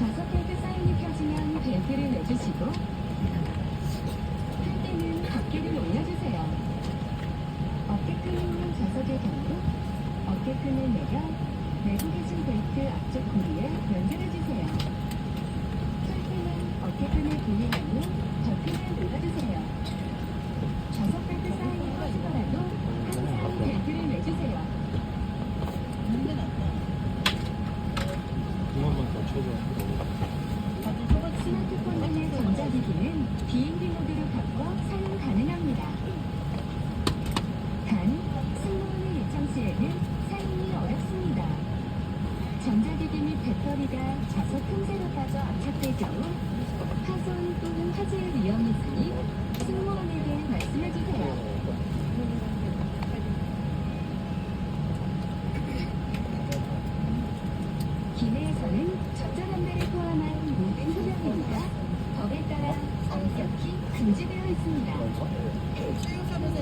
좌석 벨트 사인이 펴지면 벨트를 내주시고 할 때는 어깨를 올려주세요. 어깨끈이 있는 좌석의 경우 어깨끈을 내려 내고 계신 벨트 앞쪽 고리에 스마트폰 등의 전자기기는 비행기 모드로 바꿔 사용 가능합니다. 단, 승무원의 요청 시에는 사용이 어렵습니다. 전자기기 및 배터리가 좌석 틈새로 빠져 압착될 경우 파손 또는 화재의 위험이 있으니 승무원에게 말씀해주세요. 기내에서는 전자담배를 포함한 모든 흡연입니다. 법에 따라 엄격히 금지되어 있습니다.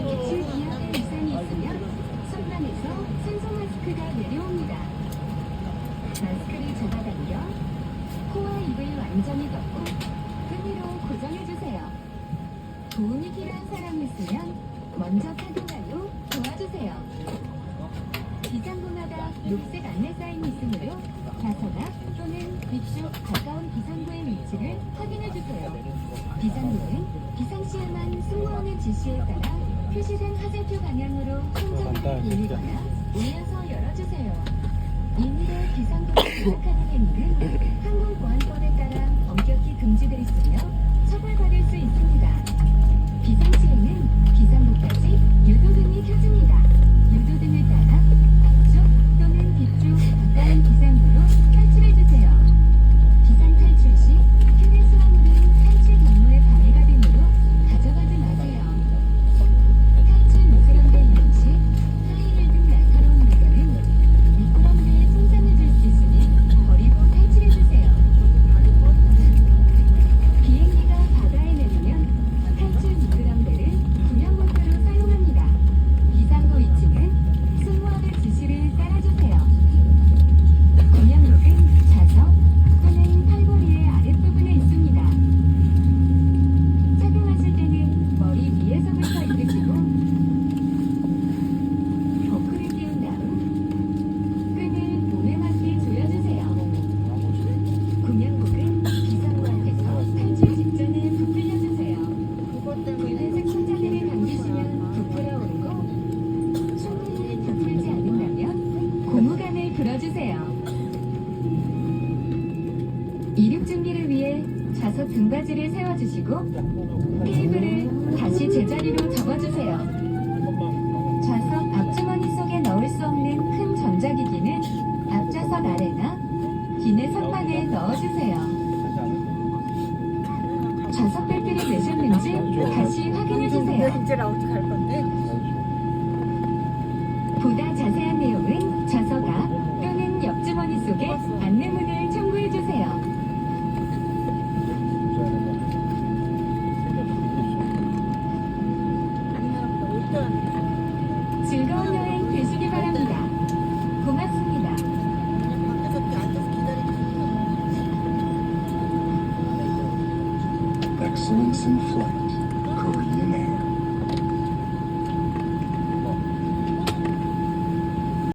기출 기압의 이상이 있으면 선반에서酸소 마스크가 내려옵니다. 마스크를 잡아당겨 코와 입을 완전히 덮고 끈으로 고정해주세요. 도움이 필요한 사람이 있으면 먼저 착용하여 도와주세요. 비상구마다 녹색 안내 사인이 있으므로 좌석앞 또는 위쪽 가까운 비상구의 위치를 확인해주세요. 비상구는 비상시에만 승무원의 지시에 따라 표시된 화살표 방향으로 손잡이를 돌리거나 올려서 열어주세요. 임의로 비상구를 행위는 좌석 등받이를 세워주시고 테이블을 다시 제자리로 접어주세요. 좌석 앞주머니 속에 넣을 수 없는 큰 전자기기는 앞좌석 아래나 기내 선반에 넣어주세요. 좌석 벨트를 매셨는지 다시 확인해주세요. Excellence in flight.